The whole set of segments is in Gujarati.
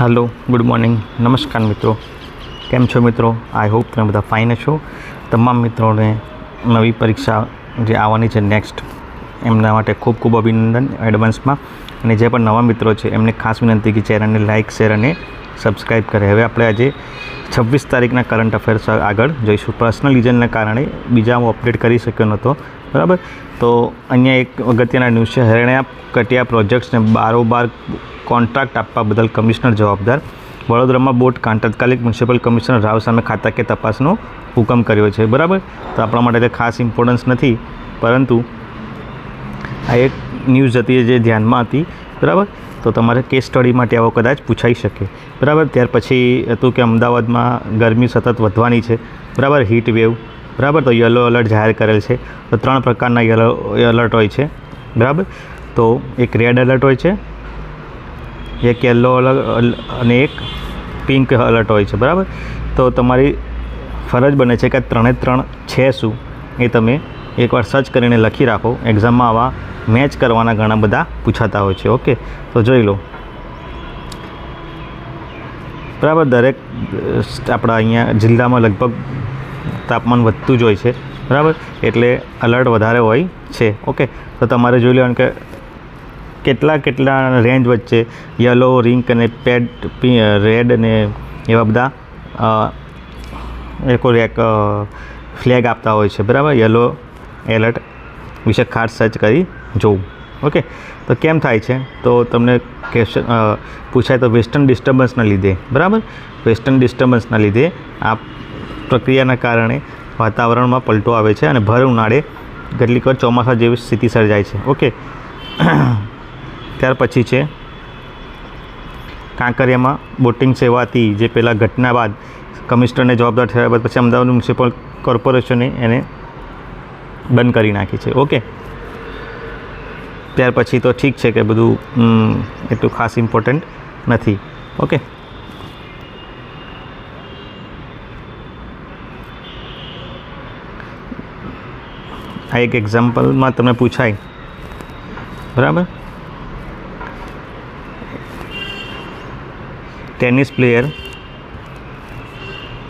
હેલો ગુડ મોર્નિંગ નમસ્કાર મિત્રો. કેમ છો મિત્રો? આઈ હોપ તમે બધા ફાઇન છો. તમામ મિત્રોને નવી પરીક્ષા જે આવવાની છે નેક્સ્ટ એમના માટે ખૂબ ખૂબ અભિનંદન એડવાન્સમાં અને જે પણ નવા મિત્રો છે, એમને ખાસ વિનંતી કે ચેનલને લાઇક શેર અને સબસ્ક્રાઈબ કરે. હવે આપણે આજે છવ્વીસ તારીખના કરંટ અફેર્સ આગળ જોઈશું. પર્સનલ રીઝનના કારણે બીજા હું અપડેટ કરી શક્યો નહોતો. બરાબર? તો અહીંયા એક અગત્યના ન્યૂઝ છે. હરિયાણા કટિયા પ્રોજેક્ટ્સને બારોબાર કોન્ટ્રાક્ટ આપવા બદલ કમિશનર જવાબદાર. વડોદરામાં બોટ તાત્કાલિક મ્યુનિસિપલ કમિશનર રાવ સામે ખાતાકીય તપાસનો હુકમ કર્યો છે. બરાબર? તો આપણા માટે ખાસ ઇમ્પોર્ટન્સ નથી. પરંતુ આ એક ન્યૂઝ હતી જે ધ્યાનમાં હતી. બરાબર? તો તમારે કેસ સ્ટડી માટે આવો કદાચ પૂછાઈ શકે. બરાબર? ત્યાર પછી હતું કે અમદાવાદમાં ગરમી સતત વધવાની છે. બરાબર? હીટ વેવ બરાબર? તો યલો એલર્ટ જાહેર કરેલ છે. તો ત્રણ પ્રકારના યલો એલર્ટ હોય છે. બરાબર? તો એક રેડ એલર્ટ હોય છે, એક યલો અલર્ટ અને એક પિંક અલર્ટ હોય છે. બરાબર? તો તમારી ફરજ બને છે કે ત્રણે ત્રણ છે શું, એ તમે એકવાર સર્ચ કરીને લખી રાખો. એક્ઝામમાં આવા મેચ કરવાના ઘણા બધા પૂછાતા હોય છે. ઓકે તો જોઈ લો. બરાબર? દરેક આપણા અહીંયા જિલ્લામાં લગભગ તાપમાન વધતું જ હોય છે. બરાબર? એટલે અલર્ટ વધારે હોય છે. ઓકે તો તમારે જોઈ લેવાનું કે કેટલા કેટલા રેન્જ વચ્ચે યલો રિંક અને પેડ રેડ અને એવા બધા એ કોઈ એક ફ્લેગ આપતા હોય છે. બરાબર? યલો એલર્ટ વિશે ખાસ સર્ચ કરી જોવું. ઓકે તો કેમ થાય છે? તો તમને ક્વેશ્ચન પૂછાય તો વેસ્ટર્ન ડિસ્ટર્બન્સના લીધે. બરાબર? વેસ્ટર્ન ડિસ્ટર્બન્સના લીધે આ પ્રક્રિયાના કારણે વાતાવરણમાં પલટો આવે છે અને ભર ઉનાળે કેટલીક વાર ચોમાસા જેવી સ્થિતિ સર્જાય છે. ઓકે ત્યાર પછી છે કાંકરિયામાં બોટિંગ સેવાથી જે પહેલાં ઘટના બાદ કમિશનરને જવાબદાર થયા બાદ પછી અમદાવાદ મ્યુનિસિપલ કોર્પોરેશને એને બંધ કરી નાખી છે. ઓકે ત્યાર પછી તો ઠીક છે કે બધું એટલું ખાસ ઇમ્પોર્ટન્ટ નથી. ઓકે આ એક એક્ઝામ્પલમાં તમને પૂછાય બરાબર ટેનિસ પ્લેયર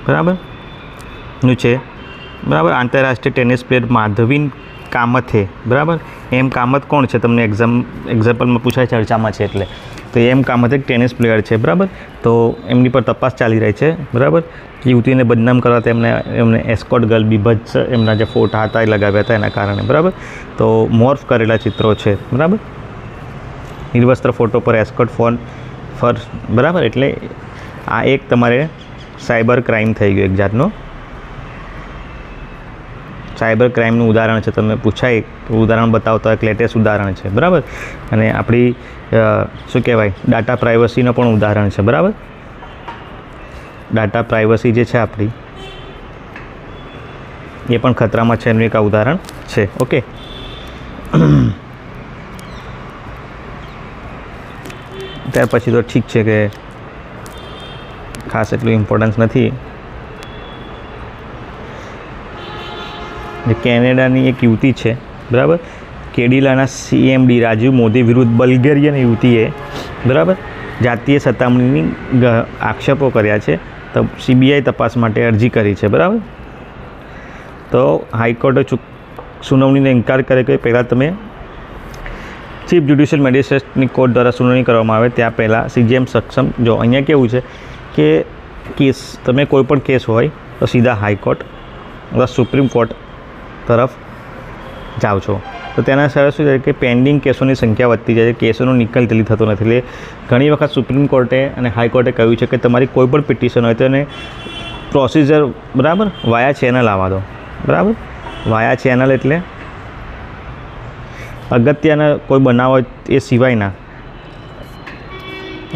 બરાબરનું છે બરાબર આંતરરાષ્ટ્રીય ટેનિસ પ્લેયર માધવીન કામથે બરાબર? એમ કામત કોણ છે? તમને એક્ઝામ એક્ઝામ્પલમાં પૂછાય ચર્ચામાં છે એટલે. તો એમ કામત એક ટેનિસ પ્લેયર છે, બરાબર? તો એમની પર તપાસ ચાલી રહી છે, બરાબર? યુવતીને બદનામ કરવા તેમને એમને એસ્કોટ ગર્લ બીભત્સ એમના જે ફોટા હતા એ લગાવ્યા હતા એના કારણે, બરાબર? તો મોર્ફ કરેલા ચિત્રો છે, બરાબર? નિર્વસ્ત્ર ફોટો પર એસ્કોટ ફોન ફર બરાબર? એટલે આ એક તમારે સાયબર ક્રાઇમ થઈ ગયો એક જાતનો. સાયબર ક્રાઇમનું ઉદાહરણ છે, તમને પૂછાય ઉદાહરણ બતાવતા એક લેટેસ્ટ ઉદાહરણ છે, બરાબર? અને આપણી શું કહેવાય ડાટા પ્રાઇવસીનું પણ ઉદાહરણ છે, બરાબર? ડાટા પ્રાઇવસી જે છે આપણી, એ પણ ખતરામાં છે, એનું એક ઉદાહરણ છે ઓકે ત્યાર પછી તો ઠીક છે કે ખાસ એટલું ઇમ્પોર્ટન્સ નથી. જે કેનેડાની એક યુવતી છે, બરાબર? કેડિલાના સીએમડી રાજીવ મોદી વિરુદ્ધ બલ્ગેરિયન યુવતીએ, બરાબર? જાતીય સતામણીની આક્ષેપો કર્યા છે. તો સીબીઆઈ તપાસ માટે અરજી કરી છે, બરાબર? તો હાઈકોર્ટે ચૂક, સુનાવણીને ઇનકાર કરે કે પહેલાં તમે ચીફ જ્યુડિશિયલ મેજિસ્ટ્રેટની કોર્ટ દ્વારા સુનાવણી કરવામાં આવે, ત્યાં પહેલાં સીજીએમ સક્ષમ, જો અહીંયા કેવું છે કે કેસ, તમે કોઈ પણ કેસ હોય તો સીધા હાઈકોર્ટ, અથવા સુપ્રીમ કોર્ટ તરફ જાઓ છો. તો તેના સિવાય શું છે કે પેન્ડિંગ કેસોની સંખ્યા વધતી જાય છે. કેસોનો નિકાલ જલ્દી થતો નથી. એટલે ઘણી વખત સુપ્રીમ કોર્ટે અને હાઈકોર્ટે કહ્યું છે કે તમારી કોઈ પણ પિટિશન હોય તો એને પ્રોસિજર બરાબર? વાયા ચેનલ આવવા દો. બરાબર? વાયા ચેનલ એટલે અગત્યના કોઈ બનાવ એ સિવાયના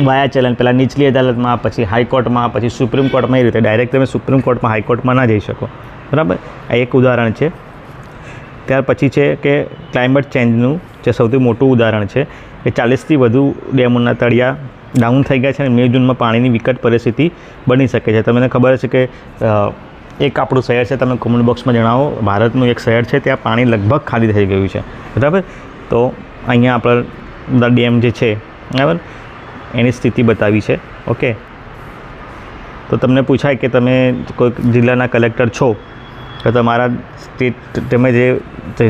વાયા ચેનલ પહેલાં નીચલી અદાલતમાં, પછી હાઈકોર્ટમાં પછી સુપ્રીમ કોર્ટમાં એ રીતે. ડાયરેક્ટ તમે સુપ્રીમ કોર્ટમાં હાઈકોર્ટમાં ના જઈ શકો. બરાબર? આ એક ઉદાહરણ છે. ત્યાર પછી છે કે ક્લાઇમેટ ચેન્જનું જે સૌથી મોટું ઉદાહરણ છે કે ચાલીસથી વધુ ડેમોના તળિયા ડાઉન થઈ ગયા છે અને મે જૂનમાં પાણીની વિકટ પરિસ્થિતિ બની શકે છે. તમને ખબર છે કે એક આપણું શહેર છે, તમે કોમેન્ટ બોક્સમાં જણાવો, ભારતનું એક શહેર છે, ત્યાં પાણી લગભગ ખાલી થઈ ગયું છે. બરાબર? તો અહીંયા આપણા ડેમ જે છે, બરાબર? એની સ્થિતિ બતાવી છે. ઓકે? તો તમને પૂછાય કે તમે કોઈક જિલ્લાના કલેક્ટર છો તો તમારા સ્ટેટ તમે જે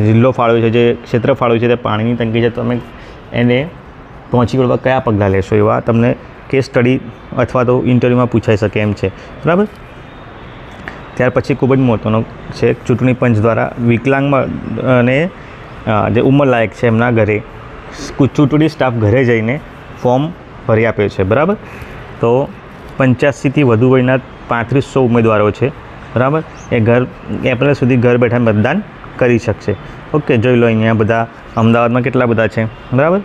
જિલ્લો ફાળવ્યો છે, જે ક્ષેત્ર ફાળવ્યું છે તે પાણીની તંગી છે, તમે એને પહોંચી વળવા કયા પગલાં લેશો એવા તમને કેસ સ્ટડી અથવા તો ઇન્ટરવ્યૂમાં પૂછાઈ શકે એમ છે. બરાબર? ત્યાર પછી ખૂબ જ મહત્ત્વનો છે, ચૂંટણી પંચ દ્વારા વિકલાંગમાં અને જે ઉંમરલાયક છે એમના ઘરે ચૂંટણી સ્ટાફ ઘરે જઈને ફોર્મ ભરી આપે છે. બરાબર? તો પંચ્યાસીથી વધુ વયના પાંત્રીસો ઉમેદવારો છે. બરાબર? એ ઘર એપ્રિલ સુધી ઘર બેઠા મતદાન કરી શકશે. ઓકે, જોઈ લો અહીંયા બધા, અમદાવાદમાં કેટલા બધા છે? બરાબર?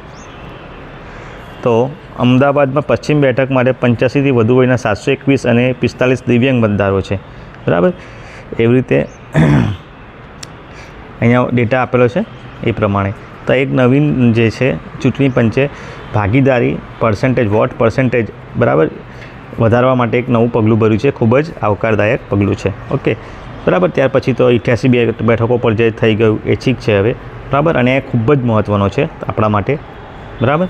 તો અમદાવાદમાં પશ્ચિમ બેઠક માટે પંચ્યાસીથી વધુ વયના સાતસો એકવીસ અને પિસ્તાલીસ દિવ્યાંગ મતદારો છે. બરાબર? એવી રીતે અહીંયા ડેટા આપેલો છે એ પ્રમાણે. તો એક નવીન જે છે, ચૂંટણી પંચે ભાગીદારી પર્સન્ટેજ વોટ પર્સન્ટેજ બરાબર? વધારવા માટે એક નવું પગલું ભર્યું છે. ખૂબ જ આવકારદાયક પગલું છે. ઓકે. બરાબર. ત્યાર પછી તો અઠ્યાસી બે બેઠકો પર જે થઈ ગયું એ છીક છે હવે. બરાબર. અને એ ખૂબ જ મહત્ત્વનો છે આપણા માટે. બરાબર.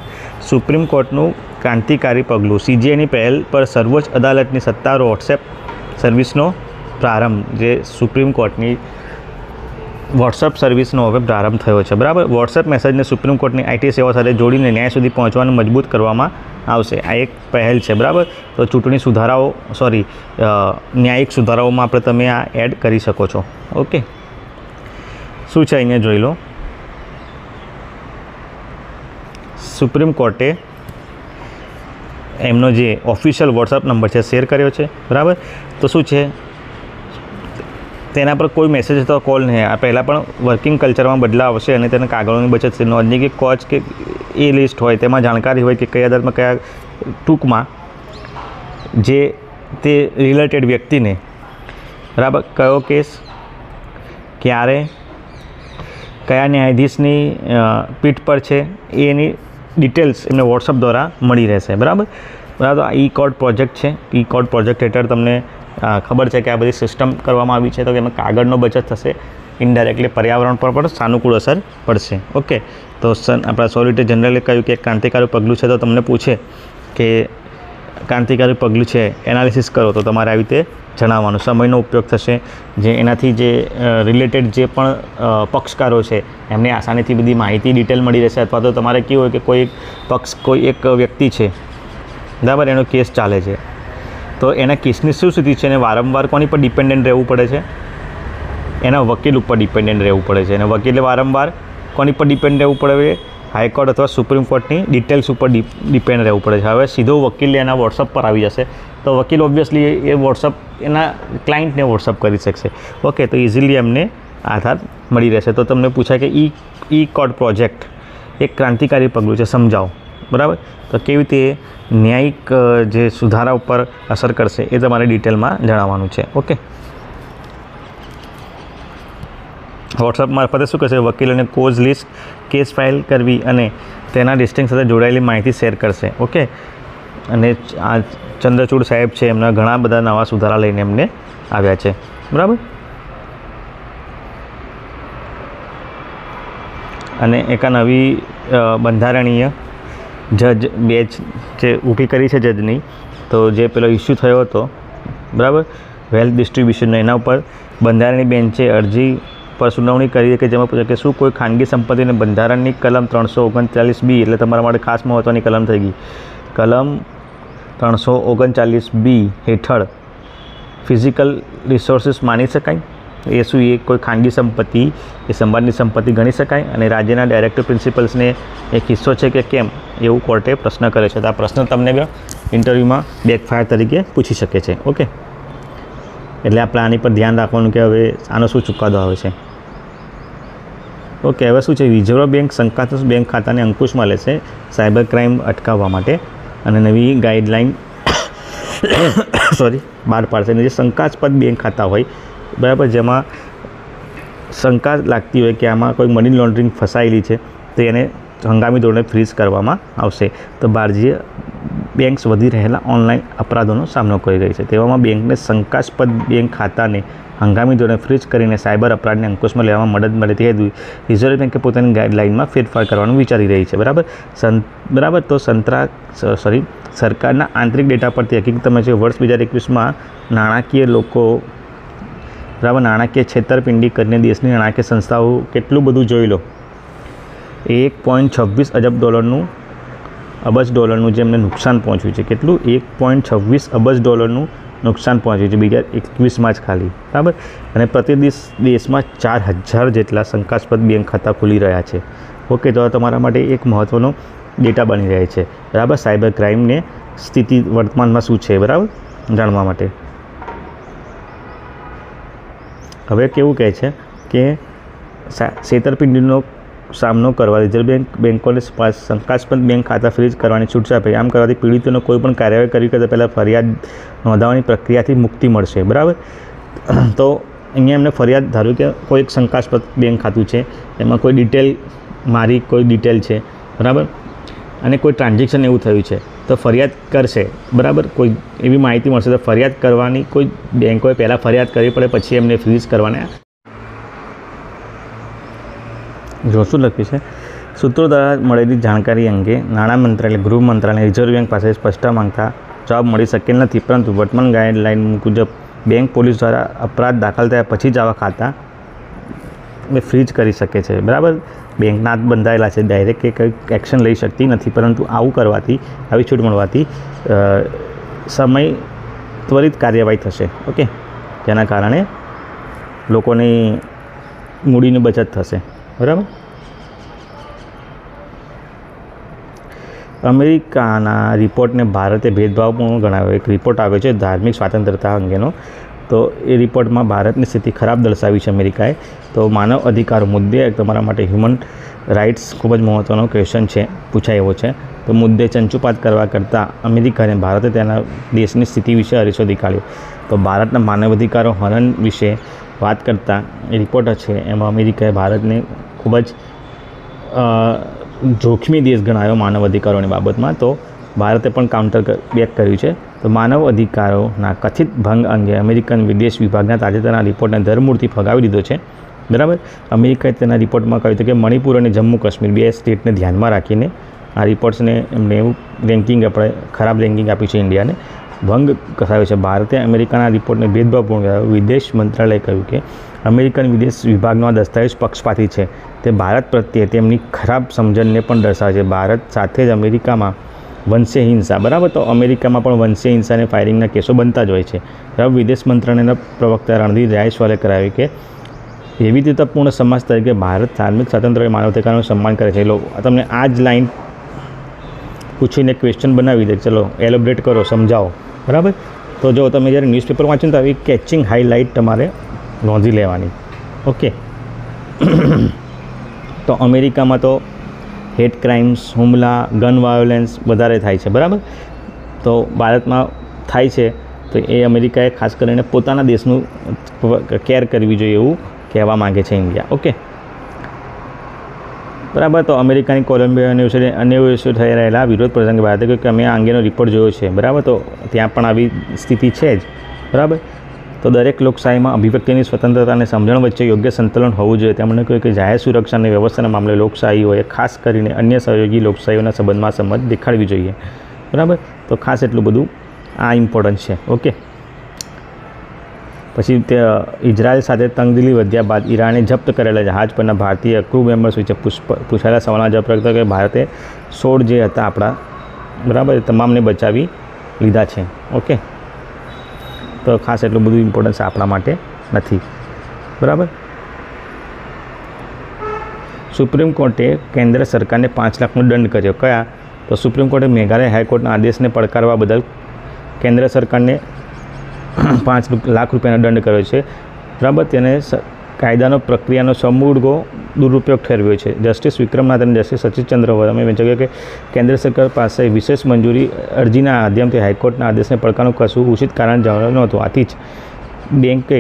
સુપ્રીમ કોર્ટનું ક્રાંતિકારી પગલું. સીજીએની પહેલ પર સર્વોચ્ચ અદાલતની સત્તારો વોટ્સએપ સર્વિસનો પ્રારંભ જે સુપ્રીમ કોર્ટની વોટ્સઅપ સર્વિસનો હવે પ્રારંભ થયો છે. બરાબર? વોટ્સએપ મેસેજને સુપ્રીમ કોર્ટની આઈટી સેવા સાથે જોડીને ન્યાય સુધી પહોંચવાનું મજબૂત કરવામાં આવશે. આ એક પહેલ છે, બરાબર? તો ચૂંટણી સુધારાઓ સોરી ન્યાયિક સુધારાઓમાં આપણે તમે આ એડ કરી શકો છો. ઓકે શું છે અહીંયા જોઈ લો? સુપ્રીમ કોર્ટે એમનો જે ઓફિશિયલ વોટ્સઅપ નંબર છે શેર કર્યો છે. બરાબર? તો શું છે? તેના પર કોઈ મેસેજ અથવા કોલ નહીં. આ પહેલાં પણ વર્કિંગ કલ્ચરમાં બદલાવ આવશે અને તેને કાગળોની બચત છે. નોંધની કે કોચ કે એ લિસ્ટ હોય તેમાં જાણકારી હોય કે કયા દરમાં કયા ટૂંકમાં જે તે રિલેટેડ વ્યક્તિને બરાબર કયો કેસ, ક્યારે, કયા ન્યાયાધીશની પીઠ પર છે, એની ડિટેલ્સ એમને વોટ્સઅપ દ્વારા મળી રહેશે. બરાબર? બરાબર? આ ઈ કોડ પ્રોજેક્ટ છે. ઈ કોડ પ્રોજેક્ટ હેઠળ તમને ખબર છે કે આ બધી સિસ્ટમ કરવામાં આવી છે, તો એમાં કાગળનો બચત થશે. ઇનડાયરેક્ટલી પર્યાવરણ પર પણ સાનુકૂળ અસર પડશે. ઓકે તો સન, આપણા સોલિટે જનરલે કહ્યું કે ક્રાંતિકારી પગલું છે, તો તમને પૂછે કે ક્રાંતિકારી પગલું છે એનાલિસિસ કરો, તો તમારે આવી રીતે જણાવવાનો. સમયનો ઉપયોગ થશે, જે એનાથી જે રિલેટેડ જે પણ પક્ષકારો છે, એમને આસાનીથી બધી માહિતી ડિટેલ મળી રહેશે, અથવા તો તમારે કેવું હોય કે કોઈ પક્ષ, કોઈ એક વ્યક્તિ છે. બરાબર, એનો કેસ ચાલે છે. તો એના કેસની શું સ્થિતિ છે અને વારંવાર કોની પર ડિપેન્ડન્ટ રહેવું પડે છે? એના વકીલ ઉપર ડિપેન્ડન્ટ રહેવું પડે છે. અને વકીલે વારંવાર કોની પર ડિપેન્ડ રહેવું પડે હાઈકોર્ટ અથવા સુપ્રીમ કોર્ટની ડિટેલ્સ ઉપર ડિપેન્ડ રહેવું પડે છે. હવે સીધો વકીલ એના વોટ્સઅપ પર આવી જશે. તો વકીલ ઓબ્વિયસલી એ વોટ્સઅપ એના ક્લાયન્ટને વોટ્સઅપ કરી શકશે. ઓકે તો ઇઝીલી એમને આધાર મળી રહેશે. તો તમને પૂછાય કે ઈ ઈ કોડ પ્રોજેક્ટ એક ક્રાંતિકારી પગલું છે. સમજાવો. બરાબર? તો કેવી રીતે ન્યાયિક જે સુધારા ઉપર અસર કરશે એ તમારે ડિટેલમાં જણાવવાનું છે, ઓકે? વોટ્સઅપ મારફતે શું કરશે? વકીલોને કોઝ લિસ્ટ કેસ ફાઇલ કરવી અને તેના ડિસ્ટિંગ સાથે જોડાયેલી માહિતી શેર કરશે, ઓકે? અને આ ચંદ્રચૂડ સાહેબ છે, એમના ઘણા બધા નવા સુધારા લઈને એમને આવ્યા છે, બરાબર? અને એક નવી બંધારણીય જજ બેચ જે ઊભી કરી છે જજની, તો જે પેલો ઇસ્યુ થયો હતો, બરાબર? વેલ્થ ડિસ્ટ્રીબ્યુશનનો એના ઉપર બંધારણની બેન્ચે અરજી પર સુનાવણી કરી કે જેમાં કે શું કોઈ ખાનગી સંપત્તિને બંધારણની કલમ ત્રણસો ઓગણચાલીસ બી એટલે તમારા માટે ખાસ મહત્ત્વની કલમ થઈ ગઈ. કલમ ત્રણસો ઓગણચાલીસ બી હેઠળ ફિઝિકલ રિસોર્સિસ માની શકાય? એ શું એ કોઈ ખાનગી સંપત્તિ, એ સંવાદની સંપત્તિ ગણી શકાય અને રાજ્યના ડાયરેક્ટર પ્રિન્સિપલ્સને એક હિસ્સો છે કે કેમ, એવું કોર્ટે પ્રશ્ન કર્યો છે. તો આ પ્રશ્ન તમને ઇન્ટરવ્યૂમાં બેકફાયર તરીકે પૂછી શકે છે. ઓકે? એટલે આપણે આની પર ધ્યાન રાખવાનું કે હવે આનો શું ચુકાદો આવે છે. ઓકે, હવે શું છે? રિઝર્વ બેંક શંકાસ્પદ બેંક ખાતાને અંકુશમાં લેશે સાયબર ક્રાઇમ અટકાવવા માટે અને નવી ગાઈડલાઇન સોરી બહાર પાડશે. અને જે શંકાસ્પદ બેંક ખાતા હોય બરાબર, જેમાં શંકા લાગતી હોય કે આમાં કોઈ મની લોન્ડરિંગ ફસાયેલી છે, તો એને હંગામી ધોરણે ફ્રીઝ કરવામાં આવશે. તો ભારતીય બેંક્સ વધી રહેલા ઓનલાઈન અપરાધોનો સામનો કરી રહી છે. તેવામાં બેંકને શંકાસ્પદ બેંક ખાતાને હંગામી ધોરણે ફ્રીઝ કરીને સાયબર અપરાધને અંકુશમાં લેવામાં મદદ મળે તે હેતુ રિઝર્વ બેંકે પોતાની ગાઈડલાઇનમાં ફેરફાર કરવાનું વિચારી રહી છે. બરાબર? સં, બરાબર? તો સંતરા સોરી સરકારના આંતરિક ડેટા પરથી હકીકતમાં છે વર્ષ બે હજાર એકવીસમાં નાણાકીય લોકો બરાબર નાણાકીય છેતરપિંડી કરીને દેશની નાણાકીય સંસ્થાઓ કેટલું બધું જોઈ લો. એક પોઈન્ટ છવ્વીસ અજબ ડોલરનું, અબજ ડોલરનું જે એમને નુકસાન પહોંચ્યું છે. કેટલું? એક પોઈન્ટ છવ્વીસ અબજ ડોલરનું નુકસાન પહોંચ્યું છે બે હજાર એકવીસમાં જ ખાલી. બરાબર? અને પ્રતિદિશ દેશમાં ચાર હજાર જેટલા શંકાસ્પદ બેંક ખાતા ખુલી રહ્યા છે. ઓકે, તો તમારા માટે એક મહત્ત્વનો ડેટા બની રહે છે. બરાબર? સાયબર ક્રાઇમને સ્થિતિ વર્તમાનમાં શું છે? બરાબર? જાણવા માટે. હવે કેવું કહે છે કે છેતરપિંડીનો સામનો કરવા રિઝર્વ બેંક, બેંકોને સ્પા- શંકાસ્પદ બેંક ખાતા ફ્રીજ કરવાની છૂટ આપે આમ કરવાથી પીડિતોને કોઈ પણ કાર્યવાહી કરવી કરતાં પહેલાં ફરિયાદ નોંધાવવાની પ્રક્રિયાથી મુક્તિ મળશે. બરાબર? તો અહીંયા એમને ફરિયાદ ધારો કે કોઈ એક શંકાસ્પદ બેંક ખાતું છે. એમાં કોઈ ડિટેલ, મારી કોઈ ડિટેલ છે. બરાબર? અને કોઈ ટ્રાન્ઝેક્શન એવું થયું છે, તો ફરિયાદ કરશે. બરાબર? કોઈ એવી માહિતી મળશે, તો ફરિયાદ કરવાની કોઈ બેંકોએ પહેલાં ફરિયાદ કરવી પડે, પછી એમને ફ્રીઝ કરવાના. જો શું લખ્યું છે? સૂત્રો દ્વારા મળેલી જાણકારી અંગે નાણાં મંત્રાલય, ગૃહ મંત્રાલય, રિઝર્વ બેંક પાસે સ્પષ્ટતા માંગતા જવાબ મળી શકેલ નથી, પરંતુ વર્તમાન ગાઈડલાઇન મુજબ બેંક પોલીસ દ્વારા અપરાધ દાખલ થયા પછી જ આવા ખાતા ફ્રીજ કરી શકે છે. બરાબર? બેંકના જ બંધાયેલા છે. ડાયરેક્ટ કે કંઈક એક્શન લઈ શકતી નથી, પરંતુ આવું કરવાથી, આવી છૂટ મળવાથી સમય ત્વરિત કાર્યવાહી થશે. ઓકે જેના કારણે લોકોની મૂડીની બચત થશે. બરાબર? અમેરિકાના રિપોર્ટને ભારતે ભેદભાવપૂર્ણ ગણાવ્યો. એક રિપોર્ટ આવ્યો છે ધાર્મિક સ્વતંત્રતા અંગેનો. તો એ રિપોર્ટમાં ભારતની સ્થિતિ ખરાબ દર્શાવી છે અમેરિકાએ. તો માનવ અધિકારો મુદ્દે તમારા માટે હ્યુમન રાઇટ્સ ખૂબ જ મહત્ત્વનો ક્વેશ્ચન છે, પૂછાય એવો છે. તો મુદ્દે ચંચુપાત કરવા કરતાં અમેરિકાને ભારતે તેના દેશની સ્થિતિ વિશે અરીસો દેખાડ્યો. તો ભારતના માનવ અધિકારો હનન વિશે વાત કરતાં રિપોર્ટ છે, એમાં અમેરિકાએ ભારતને ખૂબ જ જોખમી દેશ ગણાયો માનવ અધિકારોની બાબતમાં. તો ભારતે પણ કાઉન્ટર બેક કર્યું છે. તો માનવ અધિકારોના કથિત ભંગ અંગે અમેરિકન વિદેશ વિભાગના તાજેતરના રિપોર્ટને ધરમૂળથી ફગાવી દીધો છે. બરાબર? અમેરિકાએ તેના રિપોર્ટમાં કહ્યું હતું કે મણિપુર અને જમ્મુ કાશ્મીર બે સ્ટેટને ધ્યાનમાં રાખીને આ રિપોર્ટ્સને એમને એવું રેન્કિંગ આપણે ખરાબ રેન્કિંગ આપ્યું છે ઇન્ડિયાને. ભંગ કરાયો છે. ભારતે અમેરિકાના રિપોર્ટને ભેદભાવપૂર્ણ કરાયો. વિદેશ મંત્રાલયે કહ્યું કે અમેરિકન વિદેશ વિભાગનો આ દસ્તાવેજ પક્ષપાતી છે. તે ભારત પ્રત્યે તેમની ખરાબ સમજણને પણ દર્શાવે છે. ભારત સાથે જ અમેરિકામાં વંશીય હિંસા. બરાબર? તો અમેરિકામાં પણ વંશે હિંસાને ફાયરિંગના કેસો બનતા જ હોય છે. બરાબર વિદેશ મંત્રાલયના પ્રવક્તા રણધીર જાયસવાલે કરાવ્યું કે, એવી વિવિધતાપૂર્ણ સમાજ તરીકે ભારત ધાર્મિક સ્વાતંત્ર્ય માનવતાનું સન્માન કરે છે. લોકો તમને આ જ લાઈન પૂછીને ક્વેશ્ચન બનાવી દે. ચલો એલોબ્રેટ કરો, સમજાવો. બરાબર? તો જો તમે જ્યારે ન્યૂઝપેપર વાંચો તો આવી કેચિંગ હાઇલાઇટ તમારે નોંધી લેવાની. ઓકે? તો અમેરિકામાં તો હેટ ક્રાઇમ્સ, હુમલા, ગન વાયોલન્સ વધારે થાય છે, બરાબર? તો ભારતમાં થાય છે, તો એ અમેરિકાએ ખાસ કરીને પોતાના દેશનું કેર કરવી જોઈએ એવું કહેવા માગે છે ઇન્ડિયા, ઓકે? બરાબર, તો અમેરિકાની કોલંબિયા યુનિવર્સિટી અન્ય યુનિવર્સિટી થઈ રહેલા વિરોધ પ્રસંગે ભારતે કહ્યું કે અમે આ અંગેનો રિપોર્ટ જોયો છે, બરાબર? તો ત્યાં પણ આવી સ્થિતિ છે જ, બરાબર? તો દરેક લોકશાહીમાં અભિવ્યક્તિની સ્વતંત્રતા અને સમજણ વચ્ચે યોગ્ય સંતુલન હોવું જોઈએ. તેમણે કહ્યું કે જાહેર સુરક્ષા અને વ્યવસ્થાના મામલે લોકશાહીઓએ ખાસ કરીને અન્ય સહયોગી લોકશાહીઓના સંબંધમાં સંમત દેખાડવી જોઈએ. બરાબર? તો ખાસ એટલું બધું આ ઇમ્પોર્ટન્ટ છે. ઓકે? પછી તે ઇઝરાયલ સાથે તંગદિલી વધ્યા બાદ ઈરાને જપ્ત કરેલા જહાજ પરના ભારતીય ક્રૂ મેમ્બર્સ વિશે પુષ્પ, પૂછાયેલા સવાલના જવાબ કરતા કે ભારતે સોળ જે હતા આપણા, બરાબર તમામને બચાવી લીધા છે. ઓકે? તો ખાસ એટલું બધું ઇમ્પોર્ટન્સ આપણા માટે નથી. બરાબર? સુપ્રીમ કોર્ટે કેન્દ્ર સરકારને પાંચ લાખનો દંડ કર્યો. કયા? તો સુપ્રીમ કોર્ટે મેઘાલય હાઈકોર્ટના આદેશને પડકારવા બદલ કેન્દ્ર સરકારને પાંચ લાખ રૂપિયાનો દંડ કર્યો છે. બરાબર? તેને કાયદાનો પ્રક્રિયાનો સમૂળગો દુરુપયોગ ઠેરવ્યો છે. જસ્ટિસ વિક્રમનાથ અને જસ્ટિસ સચિતચંદ્ર વર્મે જણાવ્યું કે કેન્દ્ર સરકાર પાસે વિશેષ મંજૂરી અરજીના માધ્યમથી હાઈકોર્ટના આદેશને પડકારનું કશું ઉચિત કારણ જણાવ્યું નહોતું. આથી જ બેંકે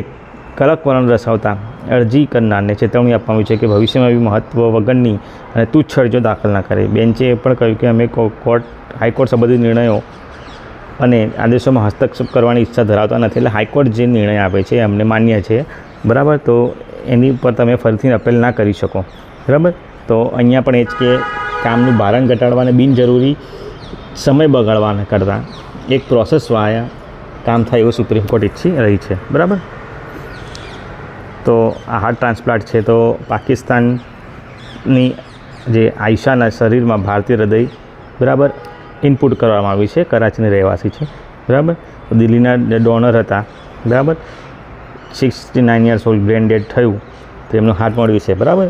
કડક વલણ દર્શાવતા અરજી કરનારને ચેતવણી આપવામાં છે કે ભવિષ્યમાં એવી મહત્વ વગરની અને તુચ્છ અરજીઓ દાખલ ના કરે. બેન્ચે એ પણ કહ્યું કે અમે કોર્ટ, હાઈકોર્ટ સંબંધિત નિર્ણયો અને આદેશોમાં હસ્તક્ષેપ કરવાની ઈચ્છા ધરાવતા નથી. એટલે હાઈકોર્ટ જે નિર્ણય આપે છે એમને માન્ય છે. બરાબર? તો એની ઉપર તમે ફરીથી અપીલ ના કરી શકો. બરાબર? તો અહીંયા પણ એ જ કે કામનું ભારણ ઘટાડવાને બિનજરૂરી સમય બગાડવાના કરતાં એક પ્રોસેસ વાયા કામ થાય એવું સુપ્રીમ કોર્ટ ઈચ્છી રહી છે. બરાબર? તો આ હાર્ટ ટ્રાન્સપ્લાન્ટ છે તો પાકિસ્તાનની જે આયશાના શરીરમાં ભારતીય હૃદય બરાબર ઇનપુટ કરવામાં આવી છે. કરાચીની રહેવાસી છે. બરાબર? દિલ્હીના ડોનર હતા. બરાબર? Sixty nine years old brain dead થયું, તો એમનું હાર્ટ મળ્યું છે, બરાબર?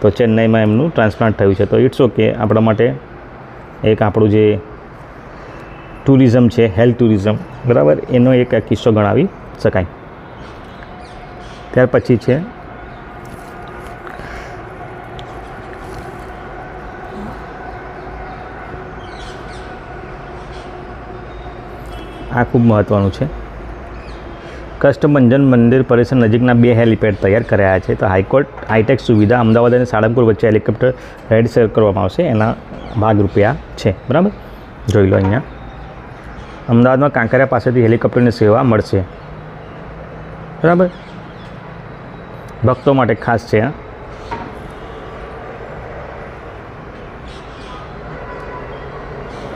તો ચેન્નઈમાં એમનું ટ્રાન્સપ્લાન્ટ થયું છે. તો ઇટ્સ ઓકે આપણા માટે એક આપણું જે ટુરિઝમ છે હેલ્થ ટુરિઝમ બરાબર? એનો એક કિસ્સો ગણાવી શકાય. ત્યાર પછી છે, આ ખૂબ મહત્ત્વનું છે. કષ્ટભંજન મંદિર પરિસર નજીકના બે હેલિપેડ તૈયાર કરાયા છે. તો હાઈકોર્ટ, હાઈટેક સુવિધા અમદાવાદ અને સાળંગપુર વચ્ચે હેલિકોપ્ટર રાઇડ શેર કરવામાં આવશે. એના ભાગરૂપે આ છે. બરાબર? જોઈ લો અહીંયા. અમદાવાદમાં કાંકરિયા પાસેથી હેલિકોપ્ટરની સેવા મળશે. બરાબર? ભક્તો માટે ખાસ છે આ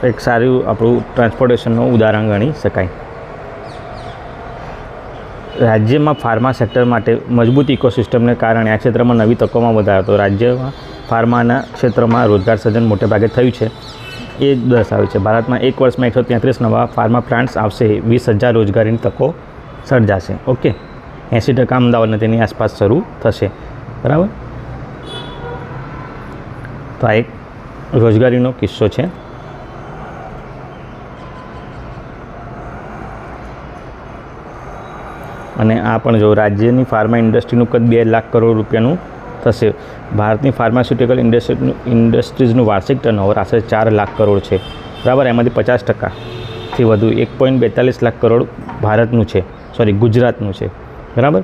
એક સારું આપણું ટ્રાન્સપોર્ટેશનનું ઉદાહરણ ગણી શકાય. રાજ્યમાં ફાર્મા સેક્ટર માટે મજબૂત ઇકોસિસ્ટમને કારણે આ ક્ષેત્રમાં નવી તકોમાં વધારો. તો રાજ્યમાં ફાર્માના ક્ષેત્રમાં રોજગાર સર્જન મોટેભાગે થયું છે. એ દર્શાવે છે. ભારતમાં એક વર્ષમાં એકસો તેત્રીસ નવા ફાર્મા પ્લાન્ટ્સ આવશે. વીસ હજાર રોજગારીની તકો સર્જાશે. ઓકે? એંસી ટકા અમદાવાદને તેની આસપાસ શરૂ થશે. બરાબર? તો આ એક રોજગારીનો કિસ્સો છે. અને આ પણ જો રાજ્યની ફાર્મા ઇન્ડસ્ટ્રીનું કદ બે લાખ કરોડ રૂપિયાનું થશે. ભારતની ફાર્માસ્યુટિકલ ઇન્ડસ્ટ્રીનું ઇન્ડસ્ટ્રીઝનું વાર્ષિક ટર્નઓવર આશરે ચાર લાખ કરોડ છે. બરાબર, એમાંથી પચાસ ટકાથી વધુ, એક પોઈન્ટ બેતાલીસ લાખ કરોડ ભારતનું છે. સોરી ગુજરાતનું છે. બરાબર?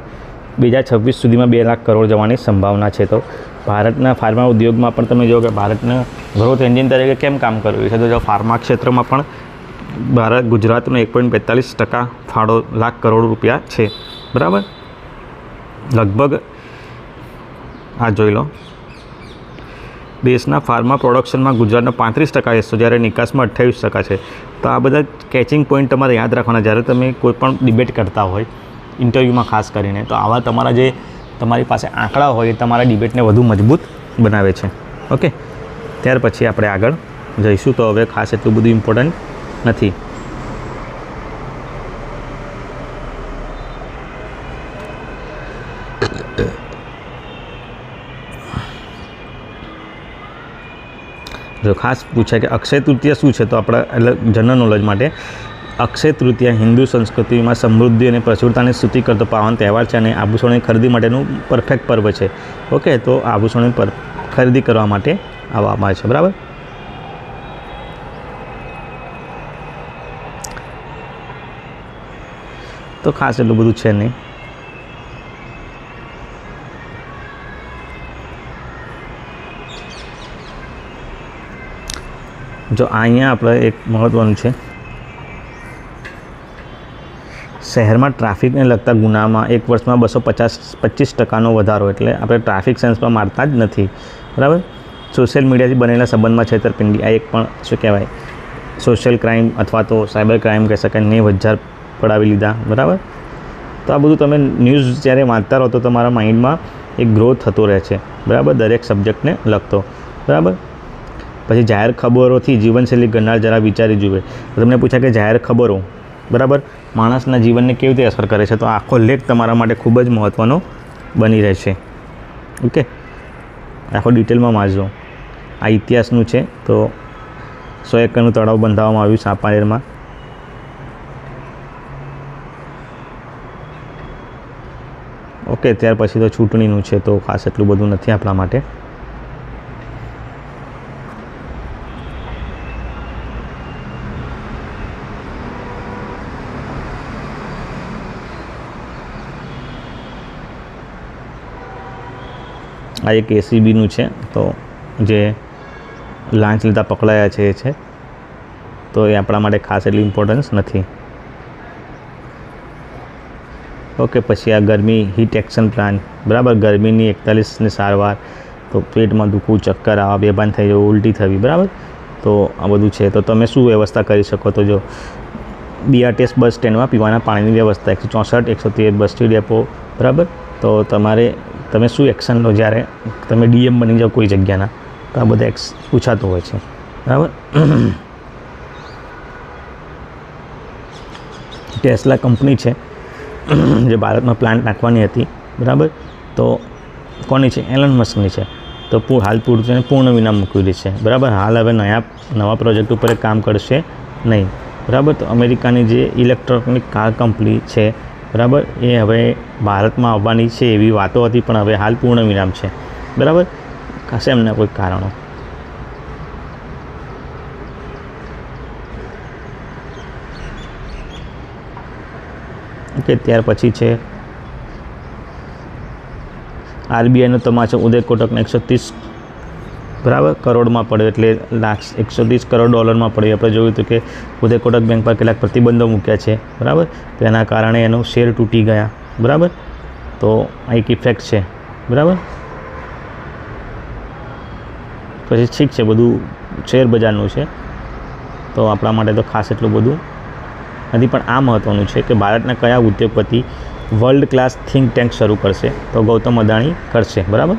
બે છવ્વીસ સુધીમાં બે લાખ કરોડ જવાની સંભાવના છે. તો ભારતના ફાર્મા ઉદ્યોગમાં પણ તમે જો કે ભારતના ગ્રોથ એન્જિન તરીકે કેમ કામ કર્યું છે? તો જો ફાર્મા ક્ષેત્રમાં પણ ભારત ગુજરાતનો એક પોઈન્ટ બેતાલીસ ટકા ફાળો લાખ કરોડ રૂપિયા છે. બરાબર? લગભગ આ જોઈ લો. દેશના ફાર્મા પ્રોડક્શનમાં ગુજરાતનો પાંત્રીસ ટકા હિસ્સો જ્યારે નિકાસમાં અઠ્યાવીસ ટકા છે. તો આ બધા કેચિંગ પોઈન્ટ તમારે યાદ રાખવાના. જ્યારે તમે કોઈ પણ ડિબેટ કરતા હોય ઇન્ટરવ્યૂમાં ખાસ કરીને, તો આવા તમારા જે તમારી પાસે આંકડા હોય, એ તમારા ડિબેટને વધુ મજબૂત બનાવે છે. ઓકે? ત્યાર પછી આપણે આગળ જઈશું. તો હવે ખાસ એટલું બધું ઇમ્પોર્ટન્ટ નથી. જો ખાસ પૂછે કે અક્ષય તૃતીય શું છે, તો આપણા એટલે જનરલ નોલેજ માટે અક્ષય તૃતીય હિન્દુ સંસ્કૃતિમાં સમૃદ્ધિ અને પ્રચુરતાની સ્તુતિ કરતો પાવન તહેવાર છે અને આભૂષણોની ખરીદી માટેનું પરફેક્ટ પર્વ છે. ઓકે તો આભૂષણોની પર ખરીદી કરવા માટે આવવામાં આવે છે, બરાબર? તો ખાસ એટલું બધું છે નહીં. જો અહીંયા આપણે એક મહત્ત્વનું છે. શહેરમાં ટ્રાફિકને લગતા ગુનામાં એક વર્ષમાં બસો પચાસ, પચીસ ટકાનો વધારો એટલે આપણે ટ્રાફિક સેન્સમાં મારતા જ નથી. બરાબર? સોશિયલ મીડિયાથી બનેલા સંબંધમાં છેતરપિંડી આ એક પણ શું કહેવાય? સોશિયલ ક્રાઇમ અથવા તો સાયબર ક્રાઇમ કહી શકાય નહીં હજાર પડાવી લીધા, બરાબર? તો આ બધું તમે ન્યૂઝ જ્યારે વાંચતા રહો તો તમારા માઇન્ડમાં એક ગ્રોથ થતો રહે છે, બરાબર? દરેક સબ્જેક્ટને લગતો, બરાબર? પછી જાહેર ખબરોથી જીવનશૈલી ગણનાર જરા વિચારી જુએ. તમને પૂછ્યા કે જાહેર ખબરો, બરાબર? માણસના જીવનને કેવી રીતે અસર કરે છે? તો આખો લેખ તમારા માટે ખૂબ જ મહત્ત્વનો બની રહેશે ઓકે? આખો ડિટેલમાં વાંચજો. આ ઇતિહાસનું છે, તો સો એકરનું તળાવ બંધાવવામાં આવ્યું સાપાનેરમાં ઓકે, ત્યાર પછી તો ચૂંટણીનું છે તો ખાસ એટલું બધું નથી આપણા માટે. આ એક એસીબીનું છે, તો જે લાંચ લીધા, પકડાયા છે એ છે. તો એ આપણા માટે ખાસ એટલી ઇમ્પોર્ટન્સ નથી. ઓકે, પછી આ ગરમી હીટ એક્શન પ્લાન બરાબર, ગરમીની એકતાલીસની સારવાર. તો પેટમાં દુખવું, ચક્કર આવવા બેભાન થઈ જવું, ઉલટી થવી, બરાબર? તો આ બધું છે. તો તમે શું વ્યવસ્થા કરી શકો? તો જો બીઆરટીએસ બસ સ્ટેન્ડમાં પીવાના પાણીની વ્યવસ્થા. એકસો ચોસઠ, એકસો તેર બસ ડેપો, બરાબર? તો તમારે, તમે શું એક્શન લો જ્યારે તમે ડીએમ બની જાઓ કોઈ જગ્યાના, તો આ બધા એક્સ પૂછાતું હોય છે. બરાબર? ટેસ્લા કંપની છે. જે ભારતમાં પ્લાન્ટ નાખવાની હતી, બરાબર? તો કોની છે? એલન મસ્કની છે. તો હાલ પૂરતું પૂર્ણ વિનામ મૂકેલી છે. બરાબર? હાલ હવે નયા, નવા પ્રોજેક્ટ ઉપર કામ કરશે નહીં. બરાબર? તો અમેરિકાની જે ઇલેક્ટ્રોનિક કાર કંપની છે, બરાબર? એ હવે ભારતમાં આવવાની છે એવી વાતો હતી, પણ હવે હાલ પૂર્ણ વિરામ છે. બરાબર? કશે એમના કોઈ કારણો. ઓકે, ત્યાર પછી છે આરબીઆઈનો તમાચો ઉદય કોટકને એકસો ત્રીસ બરાબર કરોડમાં પડ્યો એટલે લાખ એકસો ત્રીસ કરોડ ડોલરમાં પડ્યો. આપણે જોયું હતું કે ઉદય કોટક બેંક પર કેટલાક પ્રતિબંધો મૂક્યા છે, બરાબર? તેના કારણે એનો શેર તૂટી ગયા, બરાબર? તો આ એક ઇફેક્ટ છે, બરાબર? પછી ઠીક છે, બધું શેર બજારનું છે. તો આપણા માટે તો ખાસ એટલું બધું નથી, પણ આ મહત્ત્વનું છે કે ભારતના કયા ઉદ્યોગપતિ વર્લ્ડ ક્લાસ થિંક ટેન્ક શરૂ કરશે? તો ગૌતમ અદાણી કરશે, બરાબર?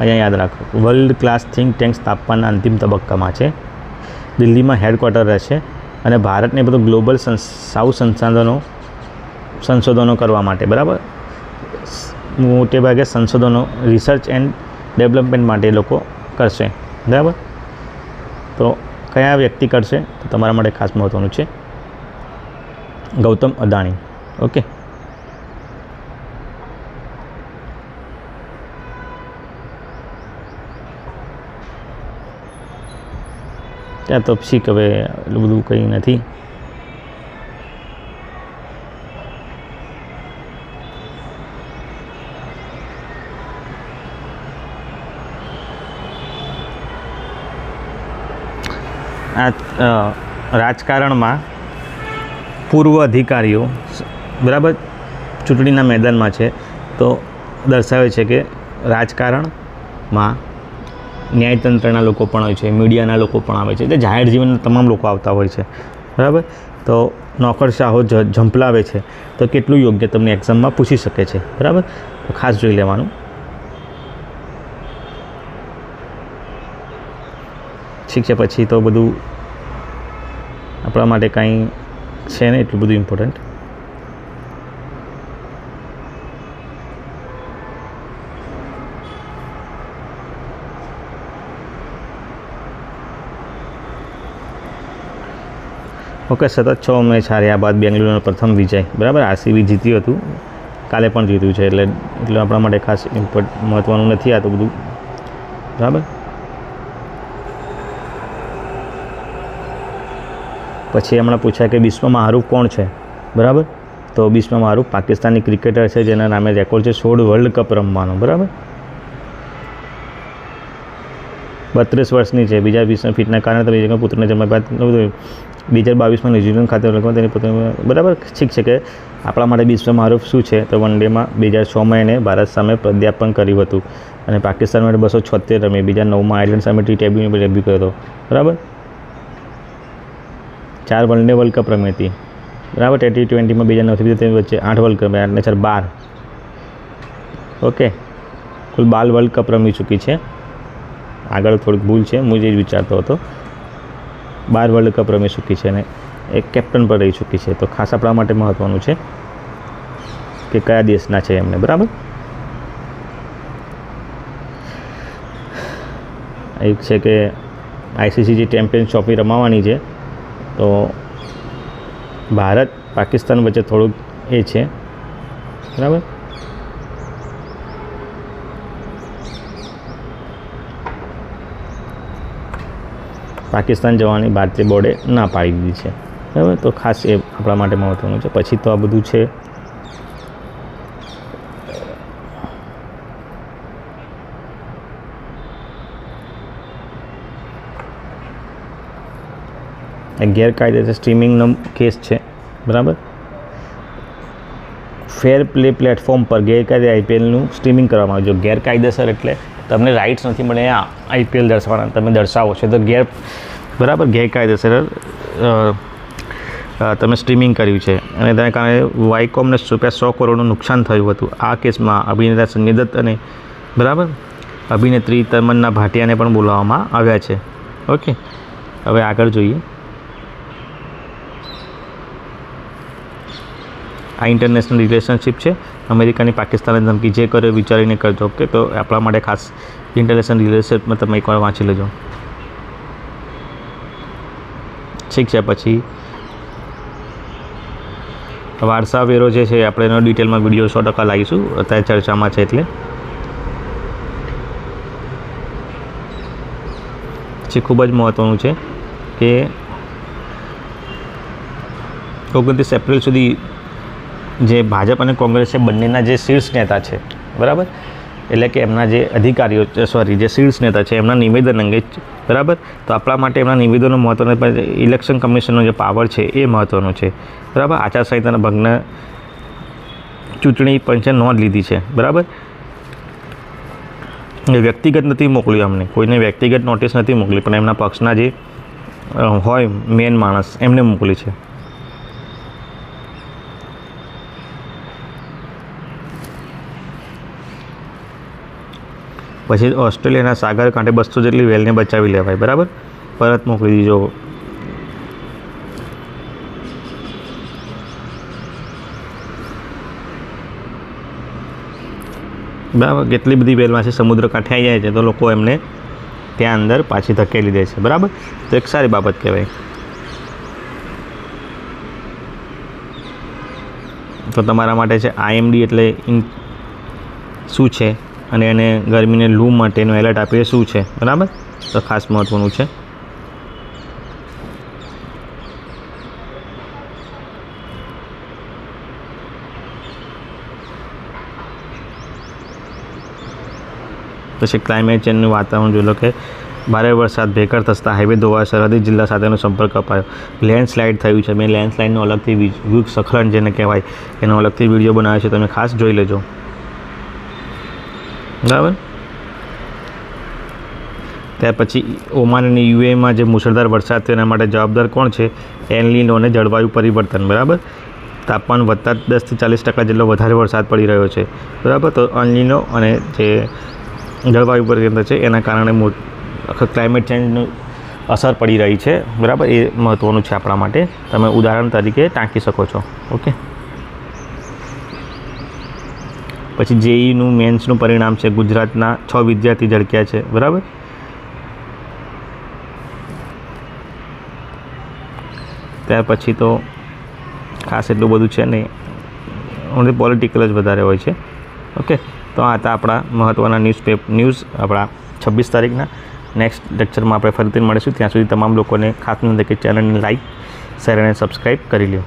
અહીંયા યાદ રાખો વર્લ્ડ ક્લાસ થિંક ટેન્ક સ્થાપવાના અંતિમ તબક્કામાં છે. દિલ્હીમાં હેડક્વાર્ટર રહેશે અને ભારતને બધું ગ્લોબલ સાઉથ સંસાધનો, સંશોધનો કરવા માટે, બરાબર? મોટે ભાગે સંશોધનો રિસર્ચ એન્ડ ડેવલપમેન્ટ માટે લોકો કરશે, બરાબર? તો કયા વ્યક્તિ કરશે તો તમારા માટે ખાસ મહત્ત્વનું છે. ગૌતમ અદાણી. ઓકે. ત્યાં તો શીખ હવે એટલું બધું કંઈ નથી. આ રાજકારણમાં પૂર્વ અધિકારીઓ, બરાબર, ચૂંટણીના મેદાનમાં છે, તો દર્શાવે છે કે રાજકારણમાં ન્યાયતંત્રના લોકો પણ હોય છે, મીડિયાના લોકો પણ આવે છે, એટલે જાહેર જીવનના તમામ લોકો આવતા હોય છે, બરાબર? તો નોકરશાહો ઝંપલાવે છે, તો કેટલું યોગ્ય તમને એક્ઝામમાં પૂછી શકે છે, બરાબર? ખાસ જોઈ લેવાનું. છે પછી તો બધું આપણા માટે કાંઈ છે ને એટલું બધું ઇમ્પોર્ટન્ટ ઓકે, સતત છ મેચ હાર્યા બાદ બેંગ્લોરનો પ્રથમ વિજય. બરાબર? આરસીબી જીત્યું હતું. કાલે પણ જીત્યું છે, એટલે એટલે આપણા માટે ખાસ ઇમ્પોર્ટ મહત્ત્વનું નથી આ તો બધું. બરાબર? પછી હમણાં પૂછ્યા કે વિશ્વમાં મારું કોણ છે? બરાબર? તો વિશ્વમાં મારું પાકિસ્તાની ક્રિકેટર છે, જેના નામે રેકોર્ડ છે સોળ વર્લ્ડ કપ રમવાનો, બરાબર? બત્રીસ વર્ષની છે, બીજા વીસ ફીટના કારણે તમે પુત્રને જન્મ બાદ બે હજાર બાવીસમાં ન્યુઝીલેન્ડ ખાતે લખવા તેની પોતાની બરાબર? ઠીક છે કે આપણા માટે વિશ્વ મારૂફ શું છે? તો વન ડેમાં બે હજાર છમાં એને ભારત સામે પ્રત્યાર્પણ કર્યું હતું. અને પાકિસ્તાન માટે બસો છોતેર રમી, બીજા નવમાં આયર્લેન્ડ સામે ટી ટેબ્યુ ડેબ્યુ કર્યો હતો. બરાબર? ચાર વનડે વર્લ્ડ કપ રમી હતી. બરાબર? ટી ટ્વેન્ટીમાં બે હજાર નવથી હજાર વચ્ચે આઠ વર્લ્ડ કપ આઠ ચાર બાર. ઓકે. કુલ બાર વર્લ્ડ કપ રમી ચૂકી છે. આગળ થોડીક ભૂલ છે, હું જ વિચારતો હતો. બાર વર્લ્ડ કપ રમી ચૂકી છે અને એક કેપ્ટન પર રહી ચૂકી છે. તો ખાસ આપણા માટે મહત્ત્વનું છે કે કયા દેશના છે એમને, બરાબર? એક છે કે આઈસીસી જે ચેમ્પિયન્સ ટ્રોફી રમાવાની છે. તો ભારત પાકિસ્તાન વચ્ચે થોડુંક એ છે. બરાબર? પાકિસ્તાન જવાની ભારતીય બોર્ડે ના પાડી દીધી છે. બરાબર? તો ખાસ એ આપણા માટે મહત્ત્વનું છે. પછી તો આ બધું છે. ગેરકાયદેસર સ્ટ્રીમિંગનો કેસ છે. બરાબર? ફેર પ્લે પ્લેટફોર્મ પર ગેરકાયદે આઈપીએલનું સ્ટ્રીમિંગ કરવામાં આવ્યું. છે ગેરકાયદેસર એટલે તમને રાઇટ્સ નથી મળે, આ આઈપીએલ દર્શાવવાના, તમે દર્શાવો છો. તો ગેર, બરાબર? ગેરકાયદેસર તમે સ્ટ્રીમિંગ કર્યું છે. અને તેના કારણે વાયકોમને રૂપિયા સો કરોડનું નુકસાન થયું હતું. આ કેસમાં અભિનેતા સંજય દત્ત અને, બરાબર? અભિનેત્રી તમન્ના ભાટિયાને પણ બોલાવવામાં આવ્યા છે. ઓકે. હવે આગળ જોઈએ. આ ઇન્ટરનેશનલ રિલેશનશિપ છે. અમેરિકાની પાકિસ્તાનને ધમકી જે કર્યો વિચારીને કરજો ઓકે તો આપણા માટે ખાસ ઇન્ટરનેશનલ રિલેશનશિપમાં તમે એકવાર વાંચી લેજો. ઠીક છે, પછી વારસા વેરો જે છે, આપણે એનો ડિટેલમાં વીડિયો સો ટકા લાવીશું. અત્યારે ચર્ચામાં છે એટલે. જે ખૂબ જ મહત્ત્વનું છે કે ઓગણત્રીસ એપ્રિલ સુધી જે ભાજપ અને કોંગ્રેસ છે, બંનેના જે શીર્ષ નેતા છે, બરાબર? એટલે કે એમના જે અધિકારીઓ સોરી જે શીર્ષ નેતા છે, એમના નિવેદન અંગે બરાબર? તો આપણા માટે એમના નિવેદનો મહત્ત્વના ઇલેક્શન કમિશનનો જે પાવર છે, એ મહત્ત્વનો છે, બરાબર? આચારસંહિતાના ભગ્ન ચૂંટણી પંચે નોંધ લીધી છે, બરાબર? વ્યક્તિગત નથી મોકલ્યું અમને, કોઈને વ્યક્તિગત નોટિસ નથી મોકલી, પણ એમના પક્ષના જે હોય, મેન માણસ, એમને મોકલી છે. પછી ઓસ્ટ્રેલિયાના સાગર કાંઠે બસો જેટલી વેલને બચાવી લેવાય, બરાબર? પરત મોકલી દીજો. બરાબર? કેટલી બધી વેલમાં છે સમુદ્ર કાંઠે આવી જાય છે, તો લોકો એમને ત્યાં અંદર પાછી ધકેલી દે છે, બરાબર? તો એક સારી બાબત કહેવાય. તો તમારા માટે છે આઈએમડી એટલે શું છે? અને એને ગરમીને લૂ માટેનું એલર્ટ આપીએ શું છે? બરાબર? તો ખાસ મહત્ત્વનું છે. પછી ક્લાઇમેટ ચેન્જનું વાતાવરણ જોઈ લો કે ભારે વરસાદ ભેગર થતા હાઈવે ધોવા સરહદી જિલ્લા સાથેનો સંપર્ક અપાયો. લેન્ડસ્લાઇડ થયું છે. મેં લેન્ડસ્લાઇડનો અલગથી વ્યૂ સખલન જેને કહેવાય, એનો અલગથી વીડિયો બનાવ્યો છે. તમે ખાસ જોઈ લેજો. બરાબર? ત્યાર પછી ઓમાન અને યુએમાં જે મુશળધાર વરસાદ એના માટે જવાબદાર કોણ છે? એનલીનો અને જળવાયુ પરિવર્તન, બરાબર? તાપમાન વધતા દસથી ચાલીસ ટકા જેટલો વધારે વરસાદ પડી રહ્યો છે, બરાબર? તો અનલીનો અને જે જળવાયુ પરિવર્તન છે એના કારણે ક્લાઇમેટ ચેન્જનું અસર પડી રહી છે, બરાબર? એ મહત્ત્વનું છે આપણા માટે. તમે ઉદાહરણ તરીકે ટાંકી શકો છો, ઓકે? પછી જેઈનું મેન્સનું પરિણામ છે ગુજરાતના છ વિદ્યાર્થી ઝળક્યા છે. બરાબર? ત્યાર પછી તો ખાસ એટલું બધું છે નહીં. ઓનલી પોલિટિકલ જ વધારે હોય છે. ઓકે? તો આ હતા આપણા મહત્ત્વના ન્યૂઝ પેપ, ન્યૂઝ આપણા છવ્વીસ તારીખના. નેક્સ્ટ લેક્ચરમાં આપણે ફરીથી મળીશું. ત્યાં સુધી તમામ લોકોને ખાસ નોંધે કે ચેનલને લાઈક, શેર અને સબસ્ક્રાઈબ કરી લ્યો.